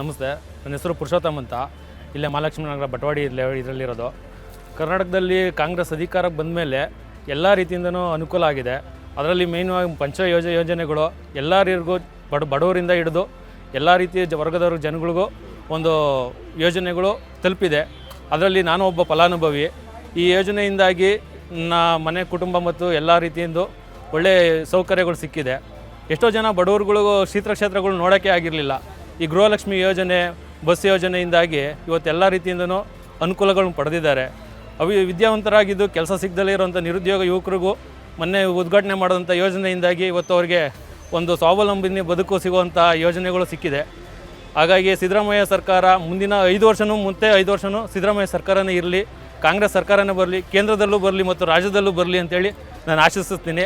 ನಮಸ್ತೆ. ನನ್ನ ಹೆಸರು ಪುರುಷೋತ್ತಮ್ ಅಂತ. ಇಲ್ಲೇ ಮಹಾಲಕ್ಷ್ಮೀ ನಗರ ಬಟವಾಡಿ ಇದರಲ್ಲಿರೋದು. ಕರ್ನಾಟಕದಲ್ಲಿ ಕಾಂಗ್ರೆಸ್ ಅಧಿಕಾರಕ್ಕೆ ಬಂದ ಮೇಲೆ ಎಲ್ಲ ರೀತಿಯಿಂದನೂ ಅನುಕೂಲ ಆಗಿದೆ. ಅದರಲ್ಲಿ ಮೇಯ್ನಾಗಿ ಪಂಚ ಯೋಜ ಯೋಜನೆಗಳು ಎಲ್ಲರಿಗೂ ಬಡ ಬಡವರಿಂದ ಹಿಡಿದು ಎಲ್ಲ ರೀತಿಯ ಜ ವರ್ಗದವ್ರ ಜನಗಳಿಗೂ ಒಂದು ಯೋಜನೆಗಳು ತಲುಪಿದೆ. ಅದರಲ್ಲಿ ನಾನು ಒಬ್ಬ ಫಲಾನುಭವಿ. ಈ ಯೋಜನೆಯಿಂದಾಗಿ ನನ್ನ ಮನೆ, ಕುಟುಂಬ ಮತ್ತು ಎಲ್ಲ ರೀತಿಯಿಂದ ಒಳ್ಳೆಯ ಸೌಕರ್ಯಗಳು ಸಿಕ್ಕಿದೆ. ಎಷ್ಟೋ ಜನ ಬಡವರುಗಳಿಗೂ ಶೀತ ಕ್ಷೇತ್ರಗಳು ನೋಡೋಕ್ಕೆ ಆಗಿರಲಿಲ್ಲ. ಈ ಗೃಹಲಕ್ಷ್ಮಿ ಯೋಜನೆ, ಬಸ್ ಯೋಜನೆಯಿಂದಾಗಿ ಇವತ್ತೆಲ್ಲ ರೀತಿಯಿಂದನೂ ಅನುಕೂಲಗಳನ್ನು ಪಡೆದಿದ್ದಾರೆ. ಅವಿ ವಿದ್ಯಾವಂತರಾಗಿದ್ದು ಕೆಲಸ ಸಿಗದಲ್ಲೇ ಇರುವಂಥ ನಿರುದ್ಯೋಗ ಯುವಕರಿಗೂ ಮೊನ್ನೆ ಉದ್ಘಾಟನೆ ಮಾಡಿದಂಥ ಯೋಜನೆಯಿಂದಾಗಿ ಇವತ್ತು ಅವರಿಗೆ ಒಂದು ಸ್ವಾವಲಂಬಿನಿ ಬದುಕು ಸಿಗುವಂಥ ಯೋಜನೆಗಳು ಸಿಕ್ಕಿದೆ. ಹಾಗಾಗಿ ಸಿದ್ದರಾಮಯ್ಯ ಸರ್ಕಾರ ಮುಂದಿನ ಐದು ವರ್ಷನೂ ಮುಂದೆ ಐದು ವರ್ಷನೂ ಸಿದ್ದರಾಮಯ್ಯ ಸರ್ಕಾರನೇ ಇರಲಿ, ಕಾಂಗ್ರೆಸ್ ಸರ್ಕಾರನೇ ಬರಲಿ, ಕೇಂದ್ರದಲ್ಲೂ ಬರಲಿ ಮತ್ತು ರಾಜ್ಯದಲ್ಲೂ ಬರಲಿ ಅಂತೇಳಿ ನಾನು ಆಶಿಸುತ್ತೀನಿ